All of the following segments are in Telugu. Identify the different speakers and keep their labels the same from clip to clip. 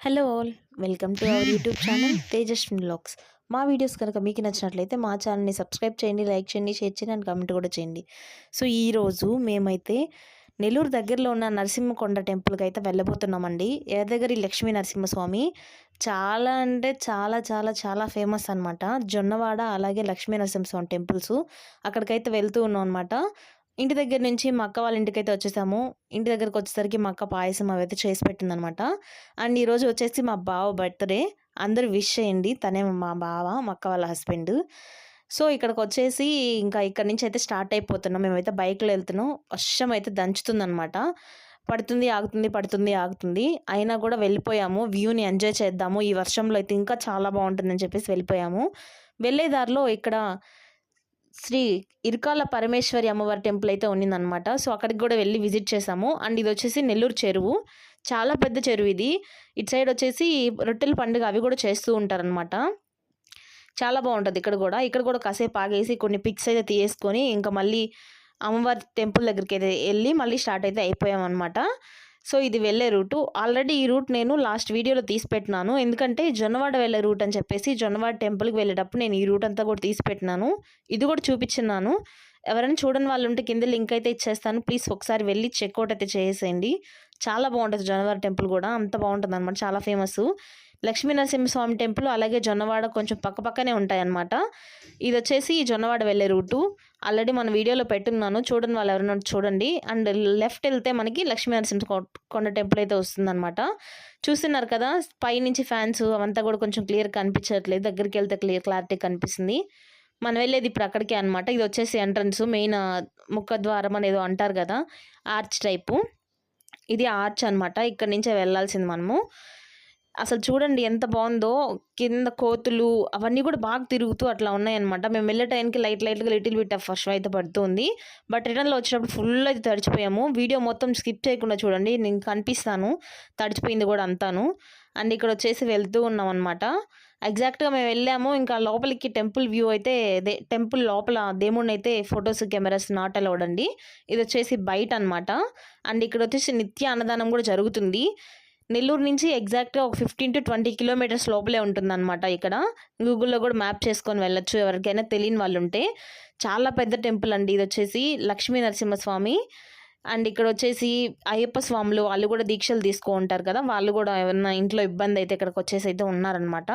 Speaker 1: Hello all welcome to our YouTube channel Tejaswin blogs మా వీడియోస్ కనుక మీకు నచ్చినట్లయితే మా ఛానల్ని సబ్స్క్రైబ్ చేయండి లైక్ చేయండి షేర్ చేయండి అండ్ కామెంట్ కూడా చేయండి. సో ఈరోజు మేమైతే నెల్లూరు దగ్గరలో ఉన్న నరసింహకొండ టెంపుల్కి అయితే వెళ్ళబోతున్నామండి. యాదగిరి లక్ష్మీ నరసింహస్వామి చాలా అంటే చాలా చాలా చాలా ఫేమస్ అనమాట జొన్నవాడ అలాగే లక్ష్మీ నరసింహస్వామి టెంపుల్స్ అక్కడికైతే వెళ్తూ ఉన్నాం అనమాట ఇంటి దగ్గర నుంచి మా అక్క వాళ్ళ ఇంటికైతే వచ్చేసాము. ఇంటి దగ్గరకు వచ్చేసరికి మా అక్క పాయసం అవి అయితే చేసి పెట్టిందనమాట. అండ్ ఈరోజు వచ్చేసి మా బావ బర్త్డే. అందరూ విష్ చేయండి. తనే మా బావ మా అక్క వాళ్ళ హస్బెండ్. సో ఇక్కడికి వచ్చేసి ఇంకా ఇక్కడ నుంచి అయితే స్టార్ట్ అయిపోతున్నాం. మేమైతే బైక్లో వెళ్తున్నాం. వర్షం అయితే దంచుతుందనమాట. పడుతుంది ఆగుతుంది పడుతుంది ఆగుతుంది. అయినా కూడా వెళ్ళిపోయాము. వ్యూని ఎంజాయ్ చేద్దాము. ఈ వర్షంలో అయితే ఇంకా చాలా బాగుంటుందని చెప్పేసి వెళ్ళిపోయాము. వెళ్ళే దారిలో ఇక్కడ ఇరికాల పరమేశ్వరి అమ్మవారి టెంపుల్ అయితే ఉన్నిందనమాట సో అక్కడికి కూడా వెళ్ళి విజిట్ చేసాము. అండ్ ఇది వచ్చేసి నెల్లూరు చెరువు. చాలా పెద్ద చెరువు ఇది. ఇటు సైడ్ వచ్చేసి రొట్టెల పండుగ అవి కూడా చేస్తూ ఉంటారనమాట చాలా బాగుంటుంది ఇక్కడ కూడా. ఇక్కడ కూడా కాసేపు ఆగేసి కొన్ని పిక్స్ అయితే తీసేసుకొని ఇంకా మళ్ళీ అమ్మవారి టెంపుల్ దగ్గరికి అయితే వెళ్ళి మళ్ళీ స్టార్ట్ అయితే అయిపోయామన్నమాట. సో ఇది వెళ్ళే రూటు. ఆల్రెడీ ఈ రూట్ నేను లాస్ట్ వీడియోలో తీసి పెట్టినాను ఎందుకంటే జొన్నవాడ వెళ్ళే రూట్ అని చెప్పేసి జొన్నవాడ టెంపుల్కి వెళ్ళేటప్పుడు నేను ఈ రూట్ అంతా కూడా తీసి పెట్టినాను ఇది కూడా చూపించినాను ఎవరైనా చూడని వాళ్ళు ఉంటే కింద లింక్ అయితే ఇచ్చేస్తాను. ప్లీజ్ ఒకసారి వెళ్ళి చెక్అవుట్ అయితే చేసేయండి. చాలా బాగుంటుంది జొన్నవాడ టెంపుల్ కూడా. అంత బాగుంటుంది అనమాట చాలా ఫేమస్ లక్ష్మీ నరసింహస్వామి టెంపుల్ అలాగే జొన్నవాడ కొంచెం పక్క పక్కనే ఉంటాయన్నమాట. ఇది వచ్చేసి జొన్నవాడ వెళ్ళే రూటు. ఆల్రెడీ మన వీడియోలో పెట్టున్నాను. చూడండి వాళ్ళు ఎవరైనా చూడండి. అండ్ లెఫ్ట్ వెళ్తే మనకి లక్ష్మీ నరసింహ కొండ టెంపుల్ అయితే వస్తుందన్నమాట. చూస్తున్నారు కదా పైనుంచి ఫ్యాన్స్ అవంతా కూడా కొంచెం క్లియర్ కనిపించట్లేదు. దగ్గరికి వెళ్తే క్లియర్ క్లారిటీ కనిపిస్తుంది. మనం వెళ్ళేది ఇప్పుడు అక్కడికే అనమాట ఇది వచ్చేసి ఎంట్రన్స్ మెయిన్ ముఖద్వారం అనేదో అంటారు కదా ఆర్చ్ టైపు. ఇది ఆర్చ్ అనమాట ఇక్కడ నుంచే వెళ్ళాల్సింది మనము. అసలు చూడండి ఎంత బాగుందో కింద కోతులు అవన్నీ కూడా బాగా తిరుగుతూ అట్లా ఉన్నాయన్నమాట. మేము వెళ్ళే టైంకి లైట్ లైట్గా లిటిల్ బిట్ ఆఫ్ వర్షం అయితే పడుతుంది. బట్ రిటర్న్లో వచ్చినప్పుడు ఫుల్ అయితే తడిచిపోయాము. వీడియో మొత్తం స్కిప్ చేయకుండా చూడండి నేను కనిపిస్తాను. తడిచిపోయింది కూడా అంతాను. అండ్ ఇక్కడ వచ్చేసి వెళ్తూ ఉన్నాం అనమాట ఎగ్జాక్ట్గా మేము వెళ్ళాము. ఇంకా లోపలికి టెంపుల్ వ్యూ అయితే అదే టెంపుల్ లోపల దేవుణ్ణి అయితే ఫొటోస్ కెమెరాస్ నాట్ అలౌడ్ అండి. ఇది వచ్చేసి బయట అనమాట అండ్ ఇక్కడ వచ్చేసి నిత్య అన్నదానం కూడా జరుగుతుంది. నెల్లూరు నుంచి ఎగ్జాక్ట్గా ఒక ఫిఫ్టీన్ టు ట్వంటీ కిలోమీటర్స్ లోపలే ఉంటుందన్నమాట ఇక్కడ. గూగుల్లో కూడా మ్యాప్ చేసుకొని వెళ్ళొచ్చు ఎవరికైనా తెలియని వాళ్ళు ఉంటే చాలా పెద్ద టెంపుల్ అండి ఇది వచ్చేసి లక్ష్మీ నరసింహస్వామి. అండ్ ఇక్కడ వచ్చేసి అయ్యప్ప స్వాములు వాళ్ళు కూడా దీక్షలు తీసుకో ఉంటారు కదా వాళ్ళు కూడా ఏమన్నా ఇంట్లో ఇబ్బంది అయితే ఇక్కడికి వచ్చేసి అయితే ఉన్నారనమాట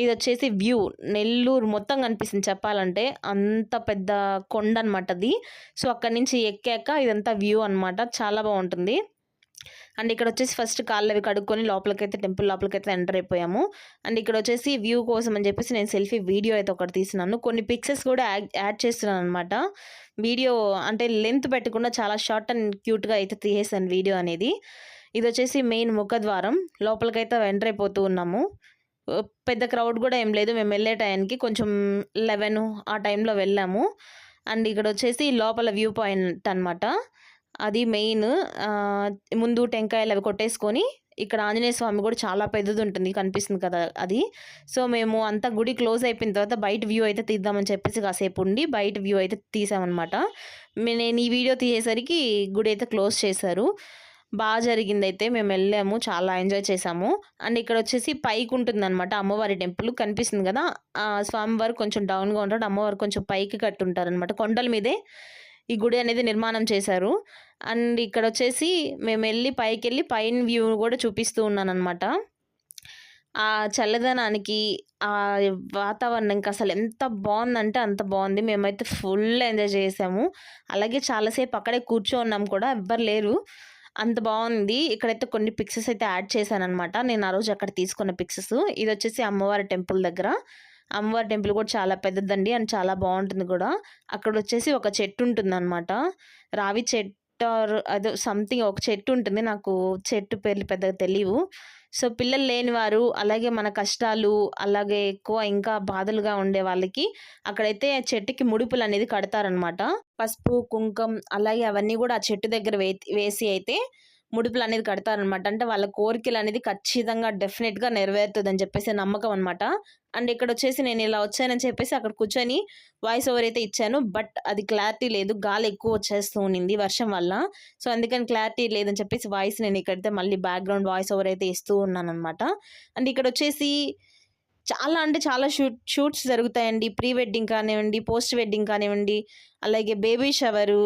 Speaker 1: ఇది వచ్చేసి వ్యూ. నెల్లూరు మొత్తం కనిపిస్తుంది చెప్పాలంటే. అంత పెద్ద కొండ అనమాట అది. సో అక్కడి నుంచి ఎక్కాక ఇదంతా వ్యూ అనమాట చాలా బాగుంటుంది. అండ్ ఇక్కడ వచ్చేసి ఫస్ట్ కాళ్ళు అవి కడుక్కొని లోపలికైతే టెంపుల్ లోపలికైతే ఎంటర్ అయిపోయాము. అండ్ ఇక్కడ వచ్చేసి వ్యూ కోసం అని చెప్పేసి నేను సెల్ఫీ వీడియో అయితే ఒకటి తీసినాను కొన్ని పిక్చర్స్ కూడా యాడ్ చేస్తున్నాను అనమాట వీడియో అంటే లెంత్ పెట్టకుండా చాలా షార్ట్ అండ్ క్యూట్గా అయితే తీసేసాను వీడియో అనేది. ఇది వచ్చేసి మెయిన్ ముఖద్వారం. లోపలికైతే ఎంటర్ అయిపోతూ ఉన్నాము. పెద్ద క్రౌడ్ కూడా ఏం లేదు. మేము వెళ్ళే టైంకి కొంచెం లెవెన్ ఆ టైంలో వెళ్ళాము. అండ్ ఇక్కడ వచ్చేసి లోపల వ్యూ పాయింట్ అనమాట అది మెయిన్. ముందు టెంకాయలు అవి కొట్టేసుకొని ఇక్కడ ఆంజనేయ స్వామి కూడా చాలా పెద్దది ఉంటుంది కనిపిస్తుంది కదా అది. సో మేము అంతా గుడి క్లోజ్ అయిపోయిన తర్వాత బయట వ్యూ అయితే తీద్దామని చెప్పేసి కాసేపు ఉండి బయట వ్యూ అయితే తీసామన్నమాట. నేను ఈ వీడియో తీసేసరికి గుడి అయితే క్లోజ్ చేశారు. బాగా జరిగింది అయితే మేము వెళ్ళాము చాలా ఎంజాయ్ చేసాము అండ్ ఇక్కడ వచ్చేసి పైకి ఉంటుందనమాట అమ్మవారి టెంపుల్ కనిపిస్తుంది కదా. స్వామివారు కొంచెం డౌన్గా ఉంటాడు అమ్మవారు కొంచెం పైకి కట్టుంటారు అనమాట కొండల మీదే. ఈ గుడి అనేది నిర్మాణం చేశారు. అండ్ ఇక్కడ వచ్చేసి మేము వెళ్ళి పైకి వెళ్ళి పైన వ్యూ కూడా చూపిస్తూ ఉన్నాను అనమాట ఆ చల్లదనానికి ఆ వాతావరణం ఇంకా అసలు ఎంత బాగుందంటే అంత బాగుంది. మేమైతే ఫుల్ ఎంజాయ్ చేసాము. అలాగే చాలాసేపు అక్కడే కూర్చోన్నాం కూడా ఎవ్వరు లేరు. అంత బాగుంది. ఇక్కడైతే కొన్ని పిక్సెస్ అయితే యాడ్ చేశాను అనమాట నేను ఆ రోజు అక్కడ తీసుకున్న పిక్సెస్ ఇది వచ్చేసి అమ్మవారి టెంపుల్ దగ్గర. అమ్మవారి టెంపుల్ కూడా చాలా పెద్దదండి అండ్ చాలా బాగుంటుంది కూడా. అక్కడ వచ్చేసి ఒక చెట్టు ఉంటుంది అనమాట రావి చెట్టు అదో సంథింగ్ ఒక చెట్టు ఉంటుంది నాకు చెట్టు పేర్లు పెద్దగా తెలియవు సో పిల్లలు లేని వారు అలాగే మన కష్టాలు అలాగే ఎక్కువ ఇంకా బాధలుగా ఉండే వాళ్ళకి అక్కడైతే చెట్టుకి ముడుపులు అనేది కడతారనమాట పసుపు కుంకం అలాగే అవన్నీ కూడా ఆ చెట్టు దగ్గర వే వేసి అయితే ముడుపులు అనేది కడతారనమాట. అంటే వాళ్ళ కోరికలు అనేది ఖచ్చితంగా డెఫినెట్గా నెరవేరుతుందని చెప్పేసి నమ్మకం అనమాట అండ్ ఇక్కడ వచ్చేసి నేను ఇలా వచ్చానని చెప్పేసి అక్కడ కూర్చొని వాయిస్ ఓవర్ అయితే ఇచ్చాను. బట్ అది క్లారిటీ లేదు. గాలి ఎక్కువ వచ్చేస్తూ ఉండింది వర్షం వల్ల. సో అందుకని క్లారిటీ లేదని చెప్పేసి వాయిస్ నేను ఇక్కడైతే మళ్ళీ బ్యాక్గ్రౌండ్ వాయిస్ ఓవర్ అయితే ఇస్తూ ఉన్నాను అనమాట అండ్ ఇక్కడ వచ్చేసి చాలా అంటే చాలా షూట్ షూట్స్ జరుగుతాయండి. ప్రీ వెడ్డింగ్ కానివ్వండి పోస్ట్ వెడ్డింగ్ కానివ్వండి అలాగే బేబీ షవరు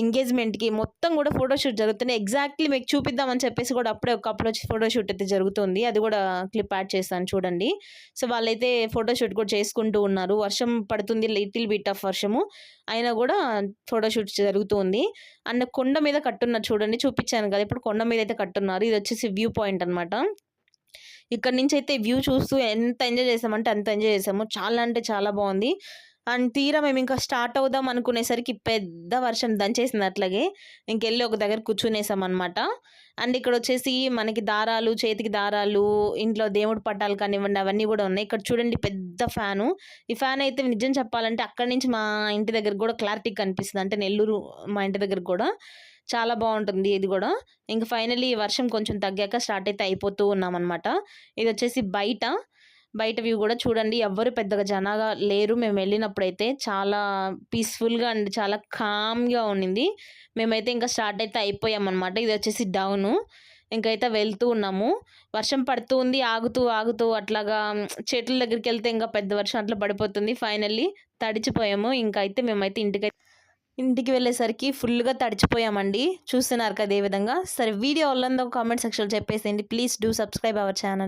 Speaker 1: ఎంగేజ్మెంట్కి మొత్తం కూడా ఫోటోషూట్ జరుగుతుంది ఎగ్జాక్ట్లీ మీకు చూపిద్దామని చెప్పేసి కూడా అప్పుడే ఒక వచ్చి ఫోటోషూట్ అయితే జరుగుతుంది. అది కూడా క్లిప్ యాడ్ చేస్తాను చూడండి. సో వాళ్ళైతే ఫోటోషూట్ కూడా చేసుకుంటూ ఉన్నారు. వర్షం పడుతుంది లిటిల్ బిట్ ఆఫ్ వర్షము. అయినా కూడా ఫోటోషూట్ జరుగుతుంది. అండ్ కొండ మీద కట్టున్నారు చూడండి. చూపించాను కదా ఇప్పుడు కొండ మీద అయితే కట్టున్నారు. ఇది వచ్చేసి వ్యూ పాయింట్ అనమాట ఇక్కడ నుంచి అయితే వ్యూ చూస్తూ ఎంత ఎంజాయ్ చేసామంటే అంత ఎంజాయ్ చేసాము. చాలా అంటే చాలా బాగుంది. అండ్ తీరా మేము ఇంకా స్టార్ట్ అవుదాం అనుకునేసరికి పెద్ద వర్షం దంచేసింది అట్లాగే. ఇంకెళ్ళి ఒక దగ్గర కూర్చునేసాం అనమాట అండ్ ఇక్కడ వచ్చేసి మనకి దారాలు చేతికి దారాలు ఇంట్లో దేవుడి పట్టాలు కానివ్వండి అవన్నీ కూడా ఉన్నాయి. ఇక్కడ చూడండి పెద్ద ఫ్యాను. ఈ ఫ్యాన్ అయితే నిజం చెప్పాలంటే అక్కడి నుంచి మా ఇంటి దగ్గర కూడా క్లారిటీ కనిపిస్తుంది. అంటే నెల్లూరు మా ఇంటి దగ్గర కూడా చాలా బాగుంటుంది ఇది కూడా. ఇంకా ఫైనలీ వర్షం కొంచెం తగ్గాక స్టార్ట్ అయితే అయిపోతూ ఉన్నామన్నమాట ఇది వచ్చేసి బయట. బయట వ్యూ కూడా చూడండి. ఎవ్వరు పెద్దగా జనాగా లేరు. మేము వెళ్ళినప్పుడైతే చాలా పీస్ఫుల్గా అండ్ చాలా కామ్గా ఉండింది. మేమైతే ఇంకా స్టార్ట్ అయితే అయిపోయామన్నమాట. ఇది వచ్చేసి డౌను ఇంకైతే వెళ్తూ ఉన్నాము. వర్షం పడుతూ ఉంది. ఆగుతూ ఆగుతూ అట్లాగా చెట్ల దగ్గరికి వెళ్తే ఇంకా పెద్ద వర్షం అట్లా పడిపోతుంది. ఫైనల్లీ తడిచిపోయాము. ఇంకా అయితే మేమైతే ఇంటికి ఇంటికి వెళ్ళేసరికి ఫుల్గా తడిచిపోయామండి. చూస్తున్నారు కదా ఏ విధంగా? సరే వీడియో వాళ్ళందో కామెంట్ సెక్షన్లో చెప్పేసేయండి. Please do subscribe our channel